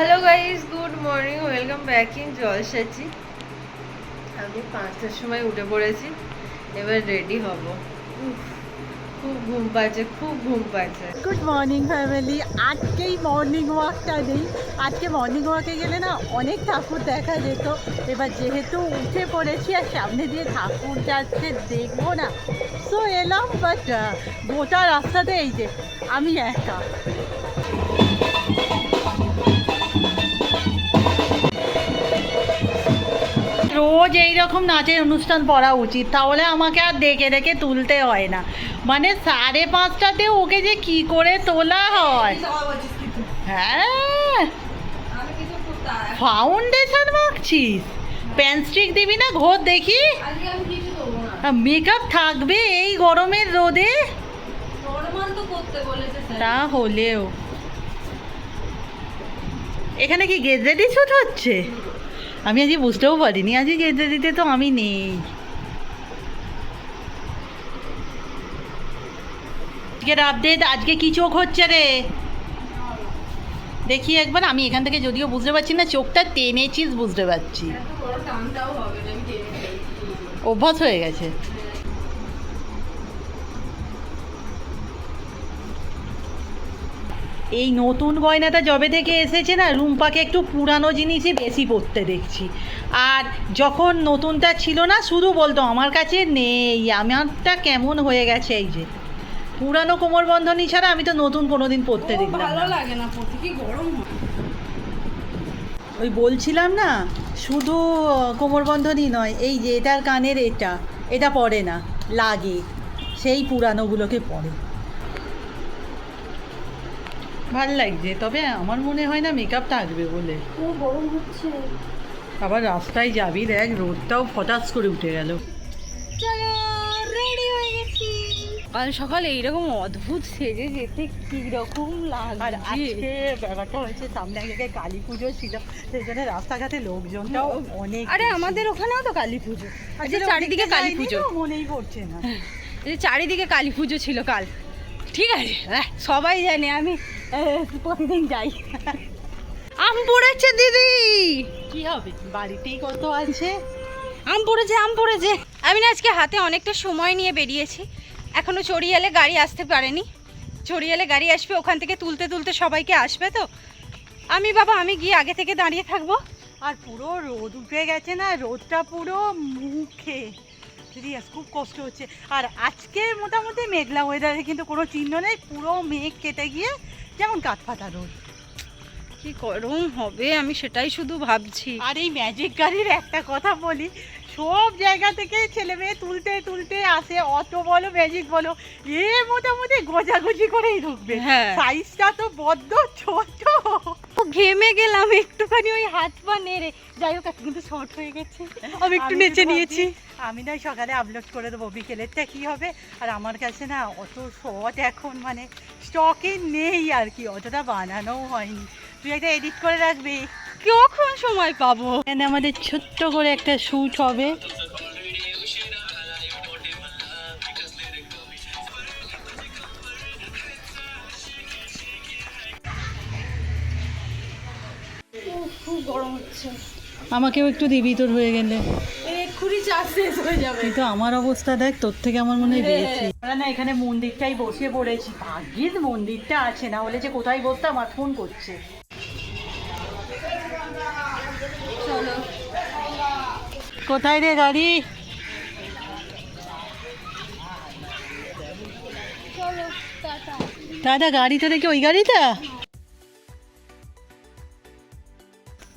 Hello guys good morning welcome back in জলসাচি আমি পাঁচটার সময় উঠে পড়েছি। এবার রেডি হব। খুব ঘুম পাচ্ছে, খুব ঘুম পাচ্ছে। গুড মর্নিং ফ্যামিলি আজকেই মর্নিং ওয়াকটা নেই। আজকে মর্নিং ওয়াকে গেলে না অনেক ঠাকুর দেখা যেত। এবার যেহেতু উঠে পড়েছি আর সামনে দিয়ে ঠাকুর যাচ্ছে, দেখব না। সো এলাম বাট গোটা রাস্তাতে এই যে, আমি একা। রোজ এই রকম নাচের অনুষ্ঠান পড়া উচিত, তাহলে আমাকে আর দেখে দেখে তুলতে হয় না। মানে সাড়ে পাঁচটাতে ওকে যে কি করে তোলা হয়? হ্যাঁ। ফাউন্ডেশন মাখছিস? প্যানস্টিক দিবি না ঘোর দেখি? মেকআপ থাকবে এই গরমের রোদে? তা হলেও। এখানে কি গেজেডি শুট হচ্ছে? আমি আজকে বুঝতেও পারিনি। আজকে দিতে তো আমি নেই। আজকের আপডেট আজকে কি চোখ হচ্ছে রে? দেখি একবার আমি এখান থেকে যদিও বুঝতে পারছি না চোখটা টেনেছিস বুঝতে পারছি। অভ্যাস হয়ে গেছে। এই নতুন গয়নাটা যবে থেকে এসেছে না রুম্পাকে একটু পুরানো জিনিসই বেশি পরতে দেখছি। আর যখন নতুনটা ছিল না শুধু বলতো আমার কাছে নেই আমারটা কেমন হয়ে গেছে এই যে। পুরানো কোমর বন্ধনী ছাড়া আমি তো নতুন কোনোদিন পরতে দেখলাম ভালো। লাগে না পড়তে কি গরম ওই বলছিলাম না শুধু কোমরবন্ধনই নয় এই যে এটার কানের এটা এটা পড়ে না লাগে। সেই পুরানোগুলোকে পড়ে ভালো লাগছে তবে আমার মনে হয় না মেকআপ থাকবে বলে। খুব গরম হচ্ছে। আবার রাস্তায় যাবি দেখ রোদটাও ফটাস করে উঠে গেল। চলো রেডি হয়ে গেছি। কাল সকালে এইরকম অদ্ভুত সেজে যেতে কি রকম আর লাগছে আজকে ব্যাপারটা হচ্ছে সামনে এক জায়গায় কালী পুজো ছিল সেই জন্য রাস্তাঘাটে লোকজনটাও অনেক আরে আমাদের ওখানেও তো কালী পুজো। আর যে চারিদিকে কালী পুজো। মনেই পড়ছে না। চারিদিকে কালী পুজো ছিল কাল। ঠিক আছে সবাই জানে আমি প্রতিদিন যাই? আম পড়েছে দিদি। কি হবে? বাড়িতেই কত আছে? আম পড়েছে আম পড়েছে। আমি না আজকে হাতে অনেকটা সময় নিয়ে বেরিয়েছি। এখনও চড়িয়ালে গাড়ি আসতে পারেনি। চড়িয়ালে গাড়ি আসবে ওখান থেকে তুলতে তুলতে সবাইকে আসবে তো। আমি বাবা আমি গিয়ে আগে থেকে দাঁড়িয়ে থাকব। আর পুরো রোদ উঠে গেছে না রোদটা পুরো মুখে। সিরিয়াস খুব কষ্ট হচ্ছে। আর আজকে মোটামুটি মেঘলা ওয়েদারে কিন্তু কোনো চিহ্ন নেই পুরো মেঘ কেটে গিয়ে যেমন কাঠফাটা রোদ কি গরম হবে আমি সেটাই শুধু ভাবছি। আর এই ম্যাজিক গাড়ির একটা কথা বলি সব জায়গা থেকে ছেলে মেয়ে তুলতে তুলতে আসে অটো বলো ম্যাজিক বলো এ মোটামুটি গোজাগুজি করেই ঢুকবে। হ্যাঁ। সাইজটা তো বড্ড ছোট। ঘেমে গেলাম একটুখানি ওই হাত পা নেড়ে। যাই হোক কিন্তু শর্ট হয়ে গেছে। আমি একটু নেচে নিয়েছি। আমি নয় সকালে আপলোড করে দেবো বিকেলেরটা কি হবে? আর আমার কাছে না অত শর্ট এখন মানে স্টকে নেই আর কি অতটা বানানোও হয়নি। তুই একটা এডিট করে রাখবি? কখন সময় পাবো? এখানে আমাদের ছোট্ট করে একটা শ্যুট হবে। খুব গরম হচ্ছে আমাকেও একটু দিবি তোর হয়ে গেলে। এক্ষুনি চাষ শেষ হয়ে যাবে। কিন্তু আমার অবস্থা দেখ তোর থেকে আমার মনে হয় বেশি। আমরা না এখানে মন্দিরটাই বসে পড়েছি। ভাগ্যিস মন্দিরটা আছে না হলে যে কোথায় বসতাম আর ফোন করছে। কোথায় রে গাড়ি? দাদা, গাড়িটা দেখি ওই গাড়িটা?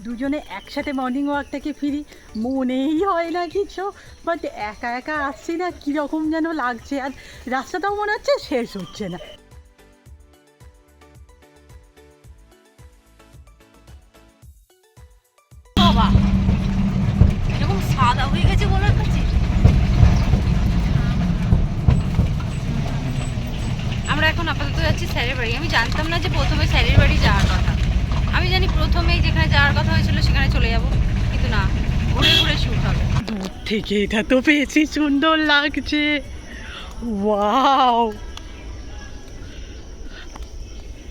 দুজনে একসাথে মর্নিং ওয়াক থেকে ফিরি, মনেই হয় না কিছু বাট একা একা আসছি না, কীরকম যেন লাগছে, আর রাস্তাটাও মনে হচ্ছে শেষ হচ্ছে না। যাচ্ছি স্যারের বাড়ি। আমি জানতাম না যে প্রথমে স্যারের বাড়ি যাওয়ার কথা। আমি জানি প্রথমেই যেখানে যাওয়ার কথা হয়েছিল সেখানে চলে যাব, কিন্তু না, ঘুরে ঘুরে শুট হবে। দূর থেকে এটা তো বেশি সুন্দর লাগছে। ওয়াও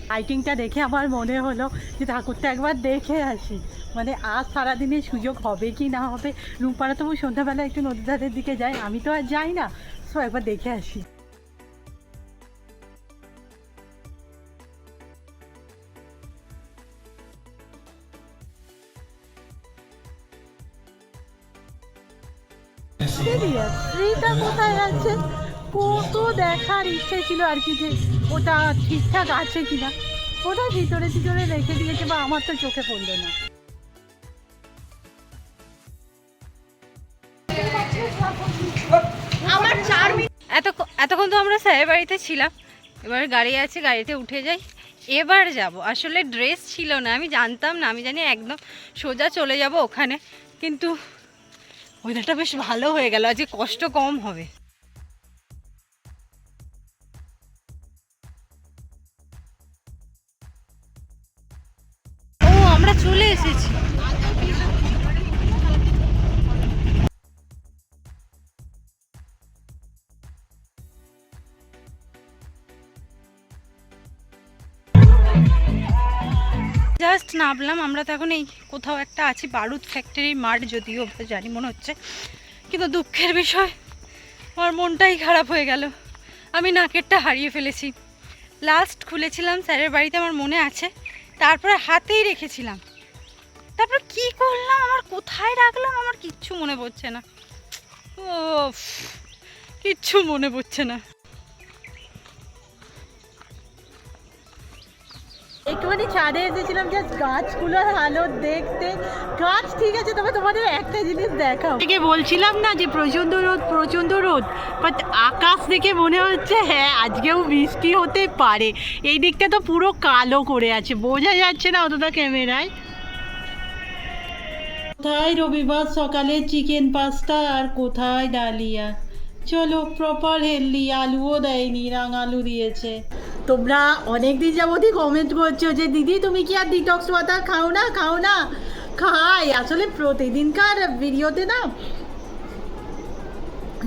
লাইটিংটা দেখে আমার মনে হলো যে ঠাকুরটা একবার দেখে আসি। মানে আজ সারাদিনে সুযোগ হবে কি না হবে? রূপারা তবু সন্ধ্যাবেলা একটু নদী ধারের দিকে যায়, আমি তো আর যাই না। সো একবার দেখে আসি। শ্রীটা কোথায় আছে? কত দেখার ইচ্ছে ছিল আর কি যে ওটা ঠিকঠাক আছে কিনা। ওটা ভিতরে ভিতরে রেখে দিয়েছে বা আমার তো চোখে পড়ল না। এত এতক্ষণ তো আমরা স্যারের বাড়িতে ছিলাম। এবার গাড়ি আছে গাড়িতে উঠে যাই। এবার যাব। আসলে ড্রেস ছিল না আমি জানতাম না আমি জানি একদম সোজা চলে যাব ওখানে। কিন্তু ওয়েদারটা বেশ ভালো হয়ে গেল। আজকে কষ্ট কম হবে। নামলাম। আমরা তো এখন এই কোথাও একটা আছি, বারুদ ফ্যাক্টরির মাঠ যদিও জানি, মনে হচ্ছে। কিন্তু দুঃখের বিষয়, আমার মনটাই খারাপ হয়ে গেল। আমি নাকেরটা হারিয়ে ফেলেছি। লাস্ট খুলেছিলাম স্যারের বাড়িতে, আমার মনে আছে। তারপরে হাতেই রেখেছিলাম। তারপর কি করলাম? আমার কোথায় রাখলাম? আমার কিচ্ছু মনে পড়ছে না। ও কিচ্ছু মনে পড়ছে না। একটুখানি ছাদে এসেছিলাম জাস্ট গাছগুলোর হালত দেখতে। গাছ, ঠিক আছে, তবে তোমাদের একটা জিনিস দেখাও। থেকে বলছিলাম না যে প্রচণ্ড রোদ প্রচণ্ড রোদ বাট আকাশ দেখে মনে হচ্ছে হ্যাঁ আজকেও বৃষ্টি হতে পারে। এই দিকটা তো পুরো কালো করে আছে, বোঝা যাচ্ছে না অতটা ক্যামেরায়। কোথায় রবিবার সকালে চিকেন পাস্তা আর কোথায় ডালিয়া? চলো প্রপার হেলদি আলুও দেয়নি, রাঙালু দিয়েছে। তোমরা অনেক দিন যাবতই কমেন্ট করছ যে, দিদি, তুমি কি আর ডিটক্স ওয়াটার খাও না? খাও না? খাই। আসলে প্রতিদিনকার ভিডিওতে না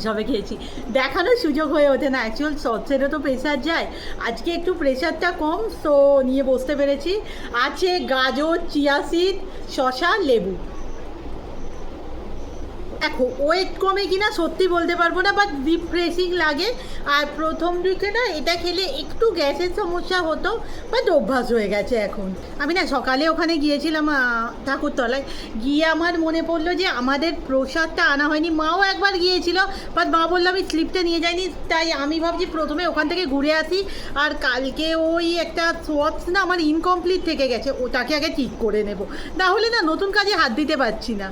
সবে খেয়েছি। দেখানোর সুযোগ হয়ে ওঠে না। অ্যাকচুয়াল শর্টসেরও তো প্রেশার যায়। আজকে একটু প্রেশারটা কম সো নিয়ে বসতে পেরেছি। আছে গাজর, চিয়া সিড শশা লেবু। দেখো ওয়েট কমে কিনা সত্যি বলতে পারব না বাট রিফ্রেশিং লাগে। আর প্রথম দিকে না, এটা খেলে একটু গ্যাসের সমস্যা হতো বাট অভ্যাস হয়ে গেছে এখন। আমি না সকালে ওখানে গিয়েছিলাম ঠাকুরতলায়। গিয়ে আমার মনে পড়ল যে আমাদের প্রসাদটা আনা হয়নি। মাও একবার গিয়েছিল বাট মা বলল আমি স্লিপটা নিয়ে যাইনি, তাই আমি ভাবছি প্রথমে ওখান থেকে ঘুরে আসি। আর কালকে ওই একটা সোয়াটস না আমার ইনকমপ্লিট থেকে গেছে, ওটাকে আগে ঠিক করে নেব। না হলে না নতুন কাজে হাত দিতে পারছি না।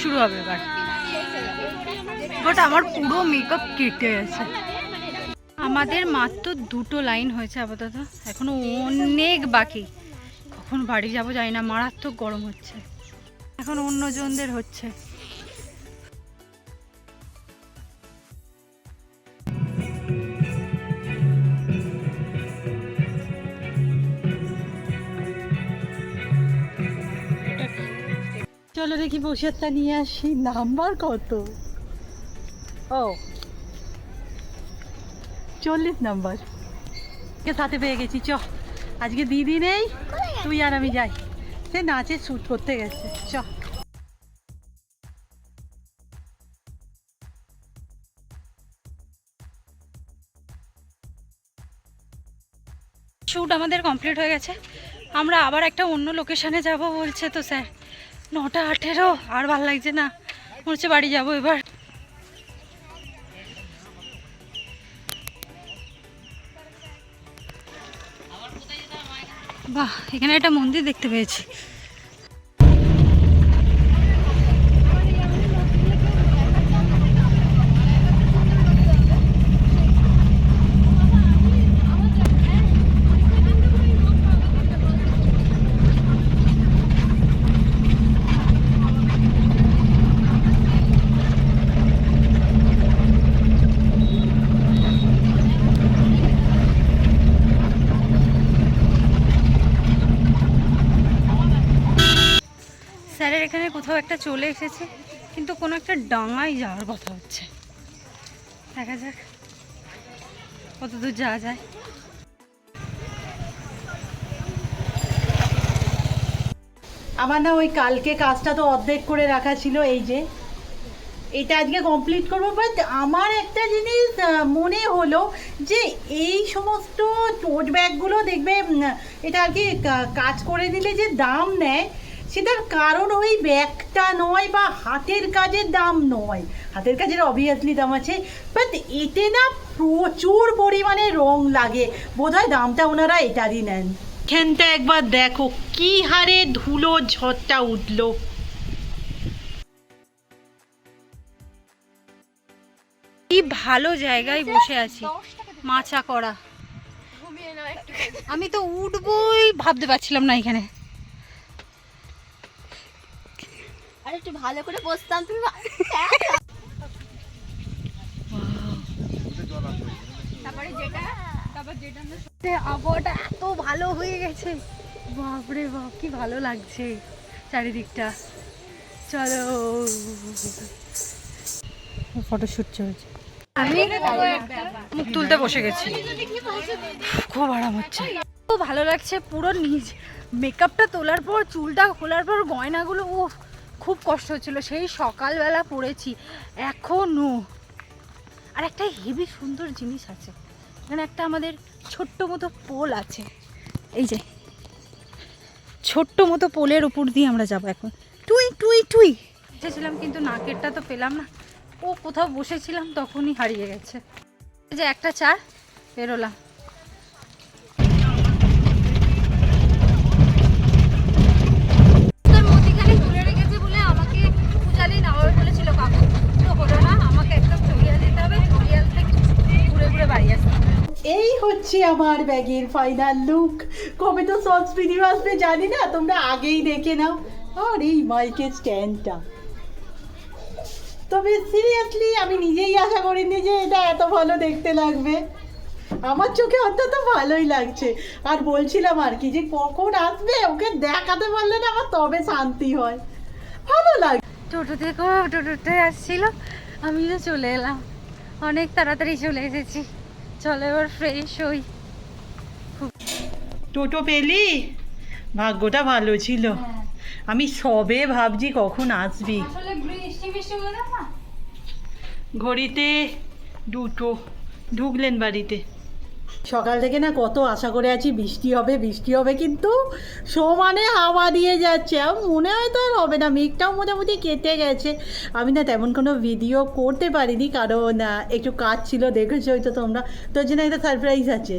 শুরু হবে এবার। বাট আমার পুরো মেকআপ কেটে গেছে। আমাদের মাত্র দুটো লাইন হয়েছে আপাতত। এখনও অনেক বাকি। কখন বাড়ি যাব জানি না, মারাত্মক গরম হচ্ছে। এখন অন্যজনদের হচ্ছে। চলো দেখি প্রসাদটা নিয়ে আসি। নাম্বার কত? ও। চল্লিশ নাম্বার। কে সাথে পেয়ে গেছি, চ। আজকে দিদি নেই, তুই আর আমি যাই। সে নাচে শ্যুট করতে গেছে, চ। শ্যুট আমাদের কমপ্লিট হয়ে গেছে। আমরা আবার একটা অন্য লোকেশনে যাব বলছে তো স্যার। নটা আঠেরো, আর ভালো লাগছে না। মনে হচ্ছে বাড়ি যাব এবার। বাহ, এখানে একটা মন্দির দেখতে পেয়েছি স্যারের এখানে কোথাও একটা চলে এসেছে, কিন্তু কোনো একটা ডাঙায় যাওয়ার কথা হচ্ছে। দেখা যাক কত দূর যাওয়া যায়। আমার না ওই কালকে কাজটা তো অর্ধেক করে রাখা ছিল, এই যে। এটা আজকে কমপ্লিট করব বাট আমার একটা জিনিস মনে হলো যে এই সমস্ত টোট ব্যাগগুলো দেখবে এটা আর কি কাজ করে দিলে যে দাম নেয় সেটার কারণ ওই ব্যাগটা নয় বা হাতের কাজের দাম নয়। হাতের কাজের অবভিয়াসলি দাম আছে বাট এতে না প্রচুর পরিমাণে রং লাগে। বোধহয় দামটা ওনারা এটারই নেন। এখানটা একবার দেখো কি হারে ধুলো ঝড়টা উঠল। কি ভালো জায়গায় বসে আছি। মাচা করা। আমি তো উঠবই ভাবতে পারছিলাম না এখানে। আর একটু ভালো করে বসতাম তুমি তারপরে যেটা তারপর যেটা আবহাওয়াটা এত ভালো হয়ে গেছে। বাপরে বাপ কি ভালো লাগছে চারিদিকটা। চলো। ফটোশ্যুট চলছে। আমি মুখ তুলতে বসে গেছি। খুব আরাম হচ্ছে। খুব ভালো লাগছে পুরো নিজ মেকআপটা তোলার পর চুলটা খোলার পর গয়নাগুলো ও খুব কষ্ট হচ্ছিল, সেই সকালবেলা পড়েছি। এখনও আর একটা হেভি সুন্দর জিনিস আছে। এখানে একটা আমাদের ছোট্ট মতো পোল আছে। এই যে, ছোট্ট মতো পোলের উপর দিয়ে আমরা যাব এখন। টুই টুই টুই। এসেছিলাম কিন্তু নাকেরটা তো পেলাম না। ও কোথাও বসেছিলাম তখনই হারিয়ে গেছে। যে একটা চা, বেরোলাম। হচ্ছে আমার ব্যাগের ফাইনাল লুক কবে তো শর্টস ভিডিও আসবে জানি না, তোমরা আগেই দেখে নাও। আর, এই মাইকের স্ট্যান্ডটা তবে সিরিয়াসলি আমি নিজেই আশা করিনি যে এটা এত ভালো দেখতে লাগবে। আমার চোখে অন্তত ভালোই লাগছে। আর বলছিলাম আর কি যে কখন আসবে? ওকে দেখাতে পারলে না আমার তবে শান্তি হয়। ভালো লাগে টোটো থেকে টোটোতে আসছিল আমি চলে এলাম। অনেক তাড়াতাড়ি চলে এসেছি। চলো এবার ফ্রেশ হই। টোটো পেলি? ভাগ্যটা ভালো ছিল। আমি সবে ভাবছি কখন আসবি। ঘড়িতে দুটো ঢুকলেন বাড়িতে। সকাল থেকে না কত আশা করে আছি বৃষ্টি হবে বৃষ্টি হবে, কিন্তু সমানে হাওয়া দিয়ে যাচ্ছে। মনে হয় তো আর হবে না, মেঘটাও মোটামুটি কেটে গেছে। আমি না তেমন কোনো ভিডিও করতে পারিনি, কারণ একটু কাজ ছিল, দেখেছ তো তোমরা। তোর জন্য একটা সারপ্রাইজ আছে।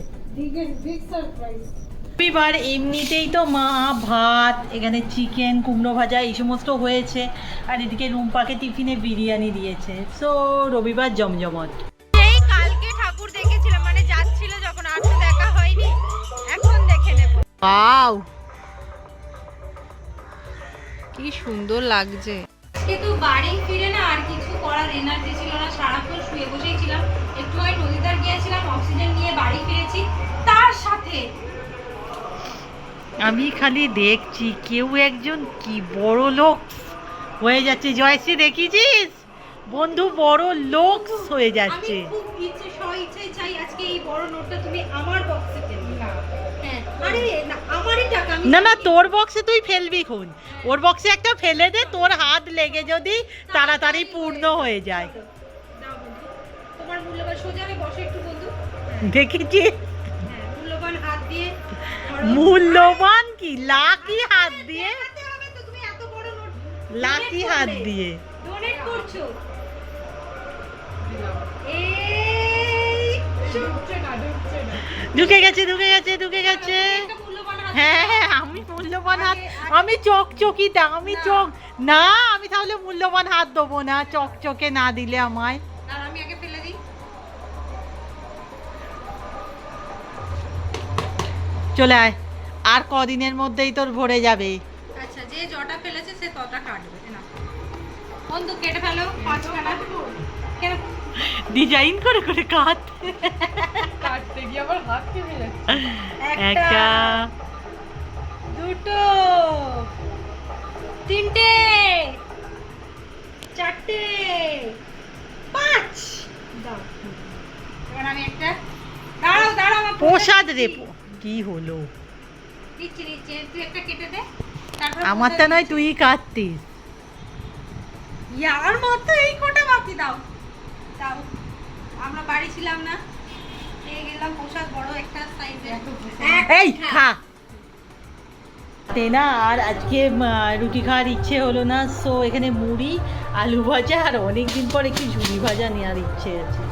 রবিবার এমনিতেই তো মা ভাত, এখানে চিকেন কুমড়ো ভাজা, এই সমস্ত হয়েছে। আর এদিকে রুম্পাকে টিফিনে বিরিয়ানি দিয়েছে। সো রবিবার জমজমট। কি সুন্দর লাগছে। কিন্তু বাড়ি ফিরে না আর কিছু করার এনার্জি ছিল না। সারাক্ষণ শুয়ে বসেই ছিলাম। একটু আগে নদীদার গিয়েছিলাম অক্সিজেন নিয়ে বাড়ি ফিরেছি। তার সাথে আমি খালি দেখছি কেউ একজন কি বড় লোক হয়ে যাচ্ছে। জয়শ্রী দেখিছিস বন্ধু বড় লোক হয়ে আমি যাচ্ছে। খুব ইচ্ছে ইচ্ছাই চাই আজকে এই বড় নোটটা তুমি আমার বক্সে না না তোর বক্সে তুই ফেলবি খুন। ওর বক্সে একটা ফেলে দে তোর হাত লেগে যদি তাড়াতাড়ি পূর্ণ হয়ে যায়। দেখেছি মূল্যবান হয়ে দেখেছিস হ্যাঁ। মূল্যবান কি? লাকি হাত দিয়ে? লাকি হাত দিয়ে। ডোনেট করছ। এই ঢুকে গেছে ঢুকে গেছে ঢুকে গেছে। হ্যাঁ হ্যাঁ আমি মূল্যবান হাত আমি চকচকিটা আমি চক না আমি তাহলে মূল্যবান হাত দেবো না চকচকে না দিলে আমায়। আমি আগে ফেলে দিই। চলে আয়। আর কদিনের মধ্যেই তোর ভরে যাবে। আচ্ছা যে জটা ফেলেছে সে তটা কাটবে। না বন্ধু কেটে ফেলো। পাঁচখানা। ডিজাইন করে করে কাট কাটতে গিয়ে আবার হাত কেটে যাচ্ছে। একটা দুটো তিনটে চারটে পাঁচ। দাও। এবার আমি একটা দাঁড়াও দাঁড়াও আমার প্রসাদ রে কি হলো? দিচ্ছি দিচ্ছি তুই একটা কেটে দে। আমারটা নয় তুই কাটতিস। ইয়ার মতো এই কোটা বাতি দাও। দাও আমরা বাড়ি ছিলাম না। পেয়ে গেলাম পোশাক বড় একটা সাইজে এই খা। না আর আজকে রুটি খাওয়ার ইচ্ছে হলো না সো এখানে মুড়ি আলু ভাজা আর অনেক দিন পর একটু ঝুড়ি ভাজা নেওয়ার ইচ্ছে আছে।